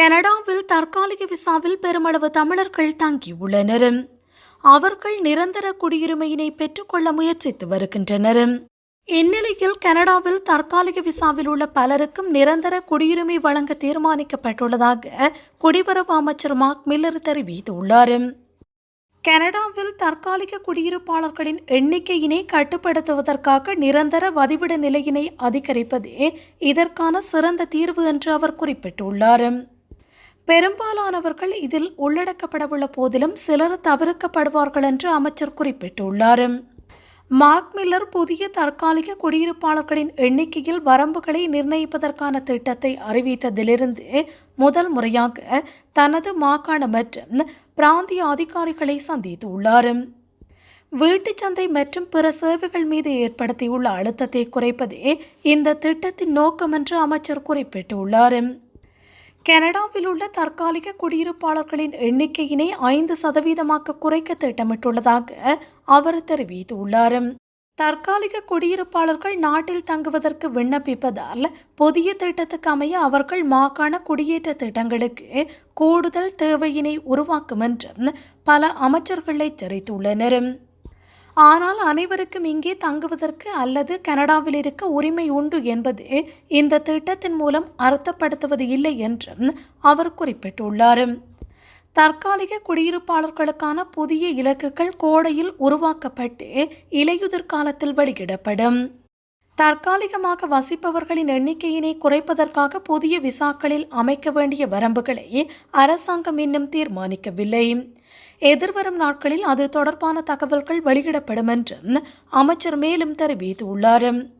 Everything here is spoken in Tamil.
கனடாவில் தற்காலிக விசாவில் பெருமளவு தமிழர்கள் தங்கியுள்ளனர். அவர்கள் நிரந்தர குடியுரிமையினை பெற்றுக்கொள்ள முயற்சித்து வருகின்றனர். இந்நிலையில் கனடாவில் தற்காலிக விசாவில் உள்ள பலருக்கும் நிரந்தர குடியுரிமை வழங்க தீர்மானிக்கப்பட்டுள்ளதாக குடிவரவு அமைச்சர் மார்க் மில்லர் தெரிவித்துள்ளார். கனடாவில் தற்காலிக குடியிருப்பாளர்களின் எண்ணிக்கையினை கட்டுப்படுத்துவதற்காக நிரந்தர வதிவிட நிலையினை அதிகரிப்பதே இதற்கான சிறந்த தீர்வு என்று அவர் குறிப்பிட்டுள்ளார். பெரும்பாலானவர்கள் இதில் உள்ளடக்கப்படவுள்ள போதிலும் சிலர் தவிர்க்கப்படுவார்கள் என்று அமைச்சர் குறிப்பிட்டுள்ளார். மார்க் மில்லர் புதிய தற்காலிக குடியிருப்பாளர்களின் எண்ணிக்கையில் வரம்புகளை நிர்ணயிப்பதற்கான திட்டத்தை அறிவித்ததிலிருந்து முதல் முறையாக தனது மாகாண மற்றும் பிராந்திய அதிகாரிகளை சந்தித்துள்ளார். வீட்டுச் சந்தை மற்றும் பிற சேவைகள் மீது ஏற்படுத்தியுள்ள அழுத்தத்தை குறைப்பதே இந்த திட்டத்தின் நோக்கம் என்று அமைச்சர் குறிப்பிட்டுள்ளார். கனடாவில் உள்ள தற்காலிக குடியிருப்பாளர்களின் எண்ணிக்கையினை ஐந்து சதவீதமாக குறைக்க திட்டமிட்டுள்ளதாக அவர் தெரிவித்துள்ளார். தற்காலிக குடியிருப்பாளர்கள் நாட்டில் தங்குவதற்கு விண்ணப்பிப்பதால் புதிய திட்டத்துக்கு அமைய அவர்கள் மாகாண குடியேற்ற திட்டங்களுக்கு கூடுதல் தேவையினை உருவாக்கும் என்றும் பல அமைச்சர்கள் எச்சரித்துள்ளனர். ஆனால் அனைவருக்கும் இங்கே தங்குவதற்கு அல்லது கனடாவில் இருக்க உரிமை உண்டு என்பது இந்த திட்டத்தின் மூலம் அர்த்தப்படுத்துவது இல்லை என்றும் அவர் குறிப்பிட்டுள்ளார். தற்காலிக குடியிருப்பாளர்களுக்கான புதிய இலக்குகள் கோடையில் உருவாக்கப்பட்டு இலையுதிர் காலத்தில் வெளியிடப்படும். தற்காலிகமாக வசிப்பவர்களின் எண்ணிக்கையினை குறைப்பதற்காக புதிய விசாக்களில் அமைக்க வேண்டிய வரம்புகளை அரசாங்கம் இன்னும் தீர்மானிக்கவில்லை. எதிர்வரும் நாட்களில் அது தொடர்பான தகவல்கள் வெளியிடப்படும் என்றும் அமைச்சர் மேலும் தெரிவித்துள்ளார்.